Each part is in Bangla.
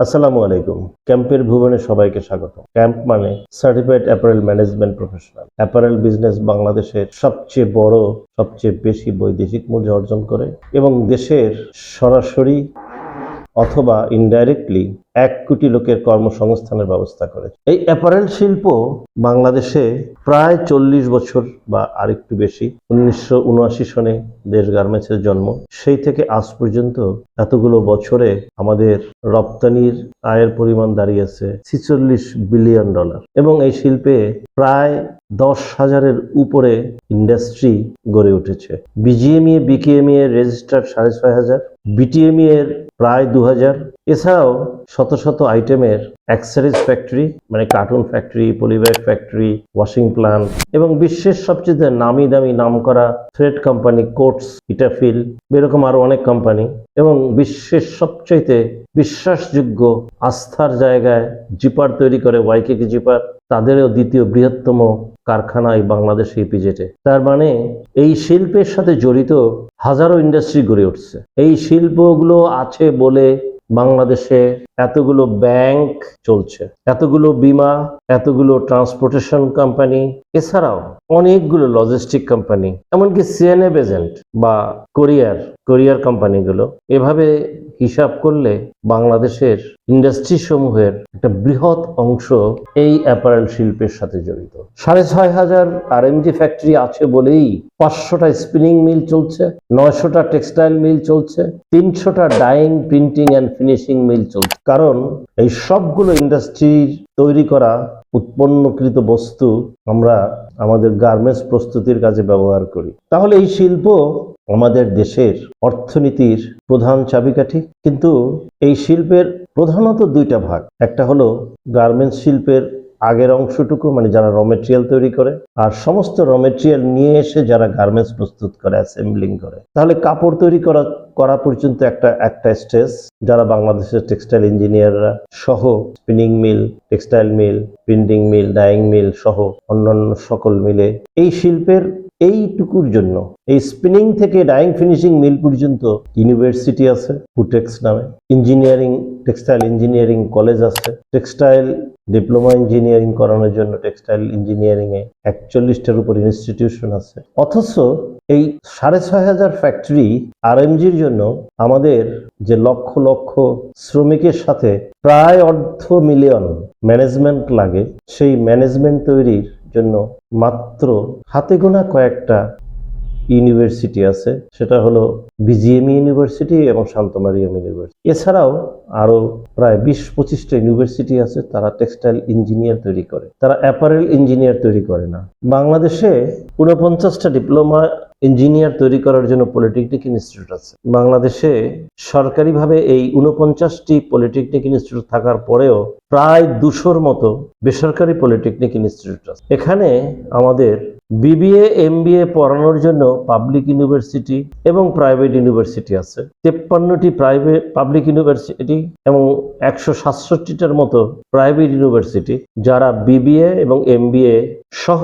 আসসালামু আলাইকুম। ক্যাম্পের ভুবনে সবাইকে স্বাগত। ক্যাম্প মানে certified apparel management professional apparel business বাংলাদেশের সবচেয়ে বড়, সবচেয়ে বেশি বৈদেশিক মূল্য অর্জন করে এবং দেশের সরাসরি অথবা ইনডাইরেক্টলি এক কোটি লোকের কর্মসংস্থানের ব্যবস্থা করে এই অ্যাপারেল শিল্প বাংলাদেশে প্রায় চল্লিশ বছর বা আরেকটু বেশি, উনিশশো উনআশি সনে দেশ গার্মেন্টসের জন্ম। সেই থেকে আজ পর্যন্ত এতগুলো বছরে আমাদের রপ্তানির আয়ের পরিমাণ দাঁড়িয়েছে ছিচল্লিশ বিলিয়ন ডলার। এবং এই শিল্পে প্রায় দশ হাজারের উপরে ইন্ডাস্ট্রি গড়ে উঠেছে। বিজিএমইএ বিকেএমইএ রেজিস্টার্ড সাড়ে ছয় হাজার, বিটিএমই এর প্রায় দু হাজার। এছাড়াও শত শত আইটেমের অ্যাক্সেসরিজ ফ্যাক্টরি মানে carton factory polybag factory washing plant এবং বিশ্বের সবচেয়ে নামি দামি নামকরা থ্রেড কোম্পানি কোটস ইটাফিল এরকম আরও অনেক কোম্পানি এবং বিশ্বের সবচাইতে বিশ্বাসযোগ্য আস্থার জায়গায় জিপার তৈরি করে ওয়াইকেকি জিপার তাদেরও দ্বিতীয় বৃহত্তম কারখানা এই বাংলাদেশ ইপিজেটে তার মানে এই শিল্পের সাথে জড়িত হাজারো ইন্ডাস্ট্রি গড়ে উঠছে। এই শিল্পগুলো আছে বলে বাংলাদেশে এতগুলো ব্যাংক চলছে, এতগুলো বিমা, এতগুলো ট্রান্সপোর্টেশন কোম্পানি এছাড়াও অনেকগুলো লজিস্টিক কোম্পানি এমনকি সিএনএফ এজেন্ট বা কোরিয়ার কোরিয়ার কোম্পানিগুলো এভাবে হিসাব করলে বাংলাদেশের ইন্ডাস্ট্রি সমূহের একটা বৃহৎ অংশ এই অ্যাপারেল শিল্পের সাথে জড়িত। সাড়ে ছয় হাজার আর ফ্যাক্টরি আছে বলেই পাঁচশোটা স্পিনিং মিল চলছে, নয়শোটা টেক্সটাইল মিল চলছে, তিনশোটা dyeing printing and finishing mill চলছে। কারণ এই সবগুলো ইন্ডাস্ট্রির তৈরি করা উৎপন্নকৃত বস্তু আমরা আমাদের গার্মেন্টস প্রস্তুতির কাজে ব্যবহার করি। তাহলে এই শিল্প আমাদের দেশের অর্থনীতির প্রধান চাবিকাঠি। কিন্তু এই শিল্পের প্রধানত দুইটা ভাগ। একটা হলো গার্মেন্টস শিল্পের আগের অংশটুকু মানে যারা র মেটেরিয়াল তৈরি করে, আর সমস্ত র মেটেরিয়াল নিয়ে এসে যারা গার্মেন্টস প্রস্তুত করে অ্যাসেম্বলিং করে। তাহলে কাপড় তৈরি করা করা পর্যন্ত একটা একটা স্টেজ যারা বাংলাদেশের টেক্সটাইল ইঞ্জিনিয়াররা সহ spinning mill textile mill printing mill dyeing mill সহ অন্যান্য সকল মিলে এই শিল্পের এইটুকুর জন্য, এই স্পিনিং থেকে ডাইং ফিনিশিং মিল পর্যন্ত ইউনিভার্সিটি আছে ফুটেক্স নামে। ইঞ্জিনিয়ারিং টেক্সটাইল ইঞ্জিনিয়ারিং কলেজ আছে। টেক্সটাইল ডিপ্লোমা ইঞ্জিনিয়ারিং করানোর জন্য টেক্সটাইল ইঞ্জিনিয়ারিং এ একচল্লিশটার উপর ইনস্টিটিউশন আছে। অথচ এই সাড়ে ছয় হাজার ফ্যাক্টরি আর আরএমজির জন্য আমাদের যে লক্ষ লক্ষ শ্রমিকের সাথে প্রায় অর্ধ মিলিয়ন ম্যানেজমেন্ট লাগে, সেই ম্যানেজমেন্ট তৈরির জন্য মাত্র হাতে গোনা কয়েকটা ইউনিভার্সিটি আছে, সেটা হলো বিজিএমই ইউনিভার্সিটি এবং শান্তমারিয়াম ইউনিভার্সিটি এছাড়াও আরও প্রায় বিশ পঁচিশটা ইউনিভার্সিটি আছে, তারা টেক্সটাইল ইঞ্জিনিয়ার তৈরি করে। তারা অ্যাপারেল ইঞ্জিনিয়ার তৈরি করে না। বাংলাদেশে উনপঞ্চাশটা ডিপ্লোমা ইঞ্জিনিয়ার তৈরি করার জন্য পলিটেকনিক ইনস্টিটিউট আছে। বাংলাদেশে সরকারিভাবে এই উনপঞ্চাশটি পলিটেকনিক ইনস্টিটিউট থাকার পরেও প্রায় দুশোর মতো বেসরকারি পলিটেকনিক ইনস্টিটিউট আছে। এখানে আমাদের বিবিএ, এমবিএ পড়ানোর জন্য পাবলিক ইউনিভার্সিটি এবং প্রাইভেট ইউনিভার্সিটি আছে। তেপ্পান্নটি প্রাইভেট পাবলিক ইউনিভার্সিটি এবং একশো সাতষট্টিটার মতো প্রাইভেট ইউনিভার্সিটি যারা বিবিএ এবং এমবিএ সহ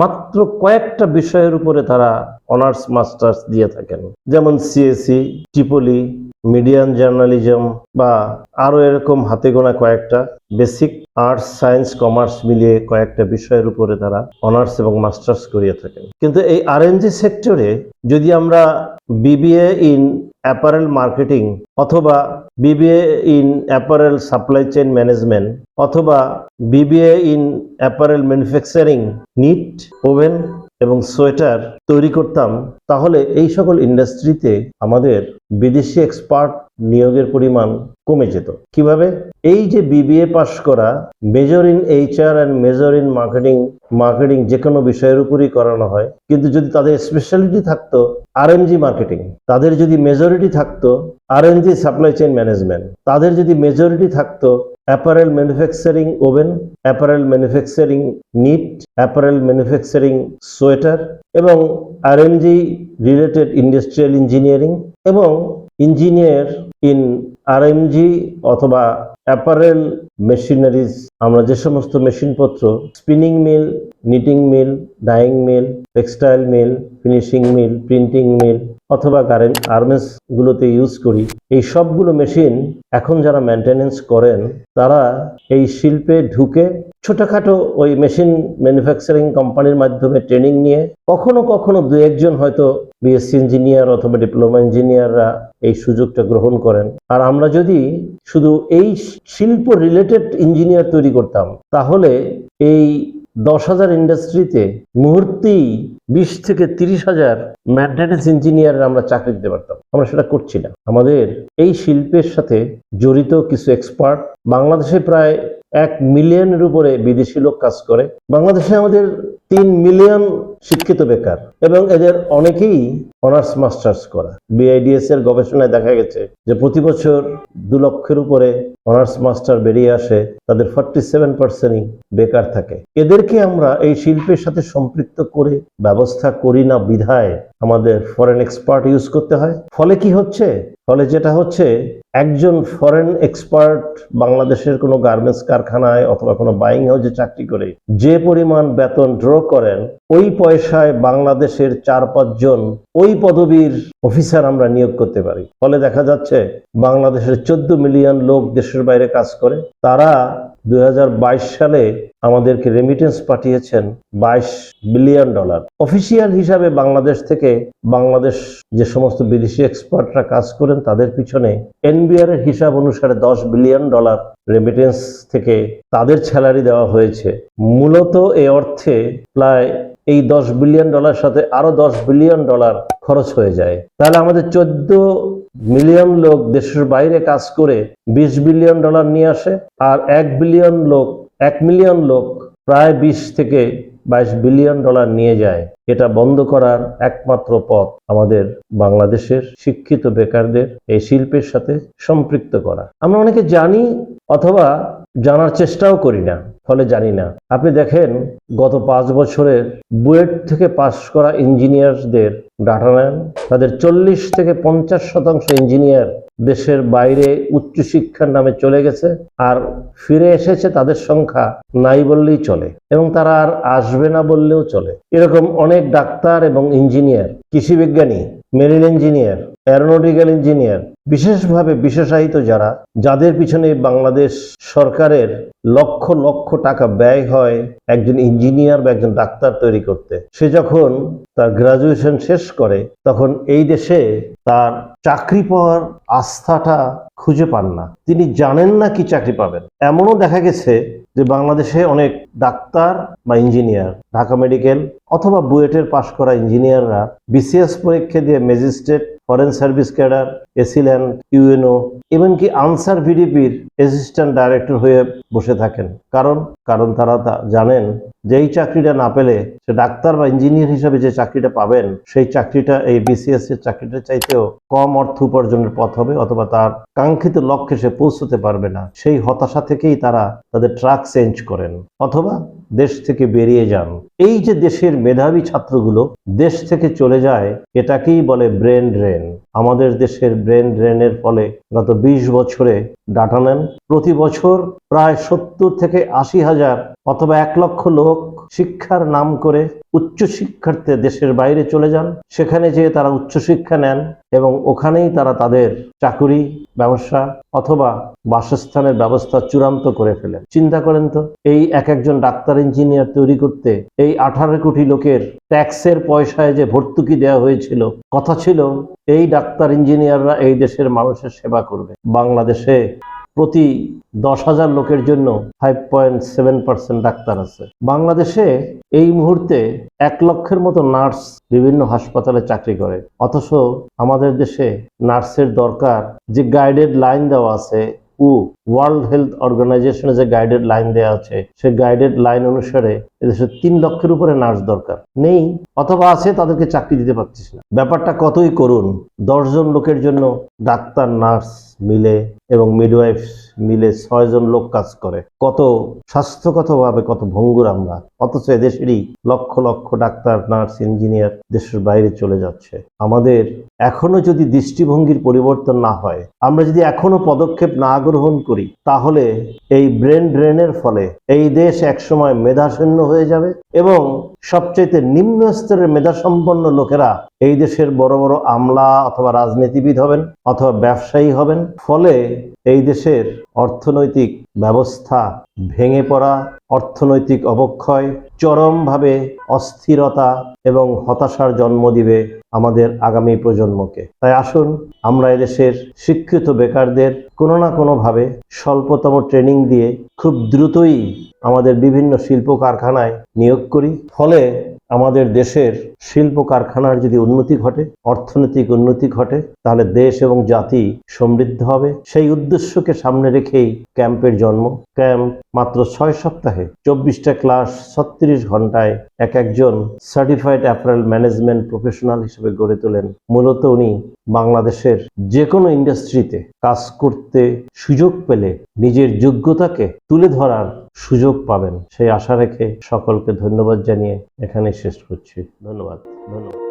মাত্র কয়েকটা বিষয়ের উপরে তারা অনার্স মাস্টার্স দিয়ে থাকেন। যেমন সিএসি টিপলি মিডিয়ান জার্নালিজম বা আরও এরকম হাতে গোনা কয়েকটা বেসিক আর্টস, সায়েন্স, কমার্স মিলিয়ে কয়েকটা বিষয়ের উপরে তারা অনার্স এবং মাস্টার্স করিয়ে থাকেন। কিন্তু এই আরএনজি সেক্টরে যদি আমরা বিবিএ ইন অ্যাপারেল মার্কেটিং অথবা BBA in apparel supply chain management অথবা BBA in apparel manufacturing knit woven এবং সোয়েটার তৈরি করতাম, তাহলে এই সকল ইন্ডাস্ট্রিতে আমাদের বিদেশি এক্সপার্ট নিয়োগের পরিমাণ কমে যেত। কীভাবে? এই যে বিবিএ পাশ করা major in HR and major in marketing marketing যে কোনো বিষয়ের উপরই করানো হয়। কিন্তু যদি তাদের স্পেশালিটি থাকতো আরএমজি মার্কেটিং তাদের যদি মেজরিটি থাকতো আরএনজি সাপ্লাই চেইন ম্যানেজমেন্ট তাদের যদি মেজরিটি থাকতো apparel manufacturing woven, apparel manufacturing knit, apparel manufacturing sweater এবং আরএনজি রিলেটেড ইন্ডাস্ট্রিয়াল ইঞ্জিনিয়ারিং এবং ইঞ্জিনিয়ার ইন আরএমজি অথবা অ্যাপারেল মেশিনারিজ আমরা যে সমস্ত মেশিনপত্র spinning mill knitting mill dyeing mill textile mill finishing mill printing mill অথবা গার্মেন্ট আর্মেসগুলোতে গুলোতে ইউজ করি, এই সবগুলো মেশিন এখন যারা মেনটেনেন্স করেন, তারা এই শিল্পে ঢুকে ছোটখাটো ওই মেশিন ম্যানুফ্যাকচারিং কোম্পানির মাধ্যমে ট্রেনিং নিয়ে কখনো কখনো দু একজন হয়তো বিএসসি ইঞ্জিনিয়ার অথবা ডিপ্লোমা ইঞ্জিনিয়াররা এই সুযোগটা গ্রহণ করেন। আর আমরা যদি শুধু এই শিল্প রিলেটেড ইঞ্জিনিয়ার তৈরি করতাম, তাহলে এই দশ হাজার ইন্ডাস্ট্রিতে মুহূর্তেই বিশ থেকে তিরিশ হাজার মেনটেন্যান্স ইঞ্জিনিয়ার আমরা চাকরি দিতে পারতাম। আমরা সেটা করছি না। আমাদের এই শিল্পের সাথে জড়িত কিছু এক্সপার্ট বাংলাদেশে প্রায় এক মিলিয়নের উপরে বিদেশি লোক কাজ করে। বাংলাদেশে আমাদের তিন মিলিয়ন শিক্ষিত বেকার এবং এদের অনেকেই অনার্স, মাস্টার্স করা। বিআইডিএস এর গবেষণায় দেখা গেছে যে প্রতি বছর দু লক্ষের উপরে অনার্স, মাস্টার বেরিয়ে আসে, তাদের ফর্টি সেভেন পার্সেন্টই বেকার থাকে। এদেরকে আমরা এই শিল্পের সাথে সম্পৃক্ত করে ব্যবস্থা করি না বিধায় আমাদের ফরেন এক্সপার্ট ইউজ করতে হয়। ফলে কি হচ্ছে? ফলে যেটা হচ্ছে, একজন ফরেন এক্সপার্ট বাংলাদেশের কোনো গার্মেন্টস কারখানায় অথবা কোনো বাইং হাউসে চাকরি করে, যে পরিমাণ বেতন ড্র করেন, ওই পয়সায় বাংলাদেশের চার পাঁচজন ওই পদবীর অফিসার আমরা নিয়োগ করতে পারি। ফলে দেখা যাচ্ছে, বাংলাদেশের চোদ্দ মিলিয়ন লোক দেশের বাইরে কাজ করে, তারা দুই সালে আমাদেরকে রেমিটেন্স পাঠিয়েছেন বাইশ বিলিয়ন ডলার অফিসিয়াল হিসাবে বাংলাদেশ থেকে বাংলাদেশ যে সমস্ত বিদেশি এক্সপার্টরা কাজ করেন, তাদের পিছনে এনবিআর এর হিসাব অনুসারে দশ বিলিয়ন ডলার রেমিটেন্স থেকে তাদের স্যালারি দেওয়া হয়েছে। মূলত এই অর্থে প্রায় এই দশ বিলিয়ন ডলার সাথে আরও দশ বিলিয়ন ডলার খরচ হয়ে যায়। তাহলে আমাদের চোদ্দ মিলিয়ন লোক দেশের বাইরে কাজ করে বিশ বিলিয়ন ডলার নিয়ে আসে, আর এক বিলিয়ন লোক, এক মিলিয়ন লোক প্রায় বিশ থেকে বাইশ বিলিয়ন ডলার নিয়ে যায়। এটা বন্ধ করার একমাত্র পথ আমাদের বাংলাদেশের শিক্ষিত বেকারদের এই শিল্পের সাথে সম্পৃক্ত করা। আমরা অনেকে জানি অথবা জানার চেষ্টাও করি না, ফলে জানি না। আপনি দেখেন, গত পাঁচ বছরের বুয়েট থেকে পাশ করা ইঞ্জিনিয়ারদের ডাটা নেন, তাদের চল্লিশ থেকে পঞ্চাশ শতাংশ ইঞ্জিনিয়ার দেশের বাইরে উচ্চশিক্ষার নামে চলে গেছে, আর ফিরে এসেছে তাদের সংখ্যা নাই বললেই চলে, এবং তারা আর আসবে না বললেও চলে। এরকম অনেক ডাক্তার এবং ইঞ্জিনিয়ার, কৃষি বিজ্ঞানী, মেরিন ইঞ্জিনিয়ার, অ্যারোনটিক্যাল ইঞ্জিনিয়ার বিশেষভাবে বিশেষায়িত যারা, যাদের পিছনে বাংলাদেশ সরকারের লক্ষ লক্ষ টাকা ব্যয় হয় একজন ইঞ্জিনিয়ার বা একজন ডাক্তার তৈরি করতে, সে যখন তার গ্রাজুয়েশন শেষ করে, তখন এই দেশে তার চাকরি পাওয়ার আস্থাটা খুঁজে পান না। তিনি জানেন না কি চাকরি পাবেন। এমনও দেখা গেছে যে বাংলাদেশে অনেক ডাক্তার বা ইঞ্জিনিয়ার, ঢাকা মেডিকেল অথবা বুয়েটের পাশ করা ইঞ্জিনিয়াররা বিসিএস পরীক্ষা দিয়ে magistrate foreign service cadre AC land UNO এমনকি আনসার ভিডিপির অ্যাসিস্ট্যান্ট ডাইরেক্টর হয়ে বসে থাকেন। কারণ কারণ তারা তা জানেন যে এই চাকরিটা না পেলে সে ডাক্তার বা ইঞ্জিনিয়ার হিসেবে যে চাকরিটা পাবেন, সেই চাকরিটা, এই বিসিএস এর চাকরিটা চাইতেও কম অর্থ উপার্জনের পথ হবে অথবা তার কাঙ্ক্ষিত লক্ষ্যে সে পৌঁছতে পারবে না। সেই হতাশা থেকেই তারা তাদের ট্রাক চেঞ্জ করেন। অথবা দেশ থেকে বেরিয়ে যান। এই যে দেশের মেধাবী ছাত্রগুলো দেশ থেকে চলে যায়, এটাকেই বলে ব্রেন ড্রেন। আমাদের দেশের ব্রেন ড্রেনের ফলে গত ২০ বছরে ডাটা নেন। প্রতি বছর প্রায় সত্তর থেকে আশি হাজার অথবা এক লক্ষ লোক শিক্ষার নাম করে উচ্চ শিক্ষার্থে দেশের বাইরে চলে যান। সেখানে যেয়ে তারা উচ্চশিক্ষা নেন এবং ওখানেই তারা তাদের চাকুরি, ব্যবসা অথবা বাসস্থানের ব্যবস্থা চূড়ান্ত করে ফেলেন। চিন্তা করেন তো, এই এক একজন ডাক্তার ইঞ্জিনিয়ার তৈরি করতে এই আঠারো কোটি লোকের ট্যাক্সের পয়সায় যে ভর্তুকি দেওয়া হয়েছিল, কথা ছিল, এই ডাক্তার ইঞ্জিনিয়াররা এই দেশের মানুষের সেবা করবে। বাংলাদেশে প্রতি দশ হাজার লোকের জন্য ফাইভ পয়েন্ট সেভেন পার্সেন্ট ডাক্তার আছে। বাংলাদেশে এই মুহূর্তে এক লক্ষের মতো নার্স বিভিন্ন হাসপাতালে চাকরি করে। অথচ আমাদের দেশে নার্সের দরকার যে গাইডেড লাইন দেওয়া আছে, ও ওয়ার্ল্ড হেলথ অর্গানাইজেশনে যে গাইডেড লাইন দেওয়া আছে সেই গাইডেড লাইন অনুসারে এদেশে তিন লক্ষের উপরে নার্স দরকার। নেই অথবা আছে, তাদেরকে চাকরি দিতে পারছিস না। ব্যাপারটা কতই করুন, দশজন লোকের জন্য ডাক্তার, নার্স মিলে এবং মিডওয়াইফস মিলে ছয়জন লোক কাজ করে। কত স্বাস্থ্যগতভাবে কত ভঙ্গুর আমরা। অথচ এদেশেরই lakh lakh doctor, nurse, engineer দেশের বাইরে চলে যাচ্ছে। আমাদের এখনও যদি দৃষ্টিভঙ্গির পরিবর্তন না হয়, আমরা যদি এখনও পদক্ষেপ না গ্রহণ করি, তাহলে এই ব্রেন ড্রেনের ফলে এই দেশ একসময় মেধাশূন্য হয়ে যাবে এবং সবচাইতে নিম্ন স্তরের মেধাসম্পন্ন লোকেরা এই দেশের বড় বড় আমলা অথবা রাজনীতিবিদ হবেন অথবা ব্যবসায়ী হবেন। ফলে এই দেশের অর্থনৈতিক ব্যবস্থা ভেঙে পড়া, অর্থনৈতিক অবক্ষয়, চরমভাবে অস্থিরতা এবং হতাশার জন্ম দিবে আমাদের আগামী প্রজন্মকে। তাই আসুন আমরা এদেশের শিক্ষিত বেকারদের কোনো না কোনোভাবে স্বল্পতম ট্রেনিং দিয়ে খুব দ্রুতই আমাদের বিভিন্ন শিল্প কারখানায় নিয়োগ করি। ফলে আমাদের দেশের শিল্প কারখানার যদি উন্নতি ঘটে, অর্থনৈতিক উন্নতি ঘটে, তাহলে দেশ এবং জাতি সমৃদ্ধ হবে। সেই উদ্দেশ্যকে সামনে রেখেই ক্যাম্পের জন্ম। ক্যাম্প মাত্র ছয় সপ্তাহে চব্বিশটা ক্লাস ছত্রিশ ঘন্টায় এক একজন সার্টিফাইড অ্যাপারেল ম্যানেজমেন্ট প্রফেশনাল হিসেবে গড়ে তোলেন। মূলত উনি বাংলাদেশের যে কোনো ইন্ডাস্ট্রিতে কাজ করতে সুযোগ পেলে নিজের যোগ্যতাকে তুলে ধরার সুযোগ পাবেন। সেই আশা রেখে সকলকে ধন্যবাদ জানিয়ে এখানেই শেষ করছি। ধন্যবাদ। ধন্যবাদ।